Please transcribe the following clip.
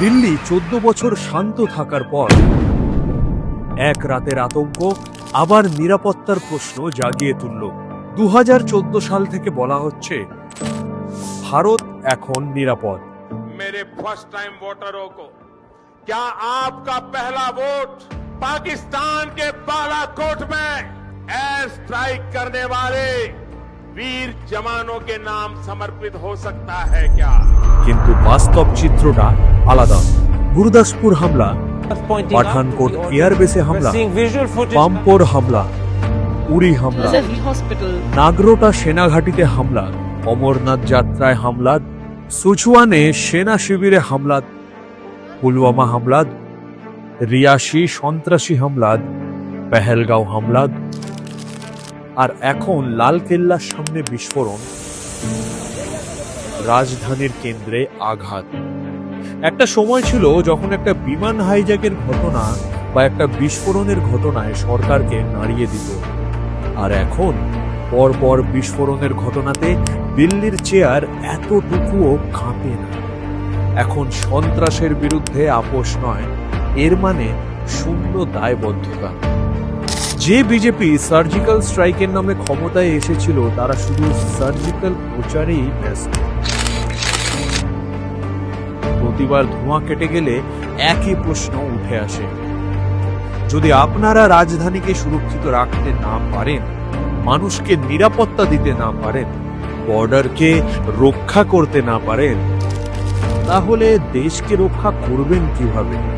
দিল্লি চোদ্দ বছর শান্ত থাকার পর এক রাতের আতঙ্ক আবার নিরাপত্তার প্রশ্ন জাগিয়ে তুলল দু সাল থেকে বলা হচ্ছে ভারত এখন নিরাপদ मेरे फर्स्ट टाइम वोटरों को क्या आपका पहला वोट पाकिस्तान के बालाकोट में एयर स्ट्राइक करने वाले वीर जवानों के नाम समर्पित हो सकता है क्या কিন্তু বাস্তব চিত্রটা আলাদা গুরুদাসপুর হামলা পাঠানকোট এয়ারবেসে হামলা পাম্পোর হামলা উড়ি হামলা hospital. নাগরোটা সেনাঘাটিতে হামলা অমরনাথ যাত্রায় হামলা সুচুয়ানে সেনা শিবিরে হামলা পুলওয়ামা হামলা রিয়াসি সন্ত্রাসী হামলা পেহেলগাঁও হামলা আর এখন লালকেল্লার সামনে বিস্ফোরণ। রাজধানীর কেন্দ্রে আঘাত। একটা সময় ছিল যখন একটা বিমান হাইজ্যাকের ঘটনা বা একটা বিস্ফোরণের ঘটনায় সরকারকে নাড়িয়ে দিত। আর এখন পরপর বিস্ফোরণের ঘটনাতে দিল্লির চেয়ার এতটুকুও কাঁপে না। এখন সন্ত্রাসের বিরুদ্ধে আপোষ নয়, এর মানে শূন্য দায়বদ্ধতা। যে বিজেপি সার্জিক্যাল স্ট্রাইকের নামে ক্ষমতায় এসেছিল, তারা শুধু সার্জিক্যাল প্রচারেই ব্যস্ত। প্রতিবার ধোঁয়া কেটে গেলে একই প্রশ্ন উঠে আসে। যদি আপনারা রাজধানীকে সুরক্ষিত রাখতে না পারেন, মানুষকে নিরাপত্তা দিতে না পারেন, বর্ডারকে রক্ষা করতে না পারেন, তাহলে দেশকে রক্ষা করবেন কীভাবে?